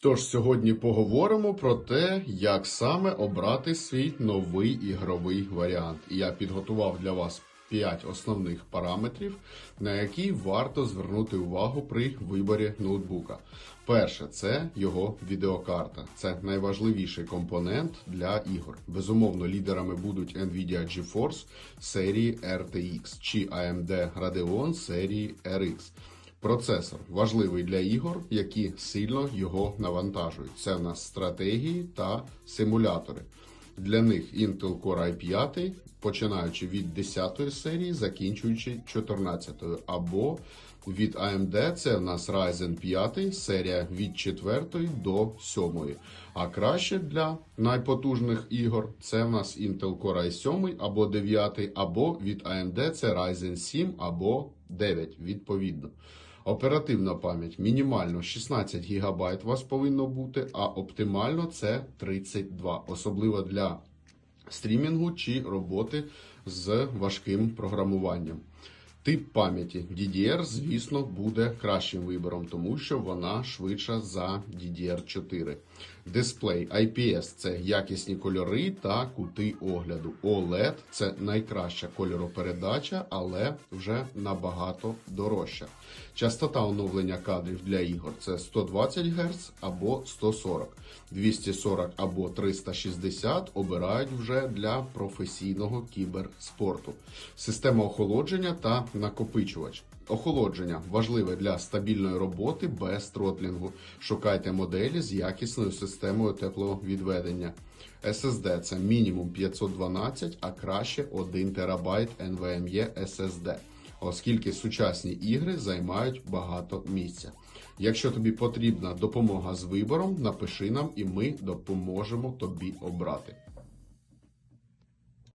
Тож сьогодні поговоримо про те, як саме обрати свій новий ігровий варіант. І я підготував для вас 5 основних параметрів, на які варто звернути увагу при виборі ноутбука. Перше це його відеокарта. Це найважливіший компонент для ігор. Безумовно, лідерами будуть Nvidia GeForce серії RTX чи AMD Radeon серії RX. Процесор важливий для ігор, які сильно його навантажують. Це в нас стратегії та симулятори. Для них Intel Core i5, починаючи від 10 серії, закінчуючи 14 або від AMD це в нас Ryzen 5, серія від 4 до 7. А краще для найпотужних ігор це в нас Intel Core i7 або 9, або від AMD це Ryzen 7 або 9, відповідно. Оперативна пам'ять мінімально 16 ГБ у вас повинно бути, а оптимально це 32, особливо для стрімінгу чи роботи з важким програмуванням. Тип пам'яті DDR, звісно, буде кращим вибором, тому що вона швидша за DDR4. Дисплей IPS це якісні кольори та кути огляду. OLED це найкраща кольоропередача, але вже набагато дорожча. Частота оновлення кадрів для ігор це 120 Гц або 140, 240 або 360 обирають вже для професійного кіберспорту. Система охолодження та накопичувач. Охолодження важливе для стабільної роботи без тротлінгу. Шукайте моделі з якісною системою тепловідведення. SSD це мінімум 512, а краще 1 ТБ NVMe SSD, оскільки сучасні ігри займають багато місця. Якщо тобі потрібна допомога з вибором, напиши нам і ми допоможемо тобі обрати.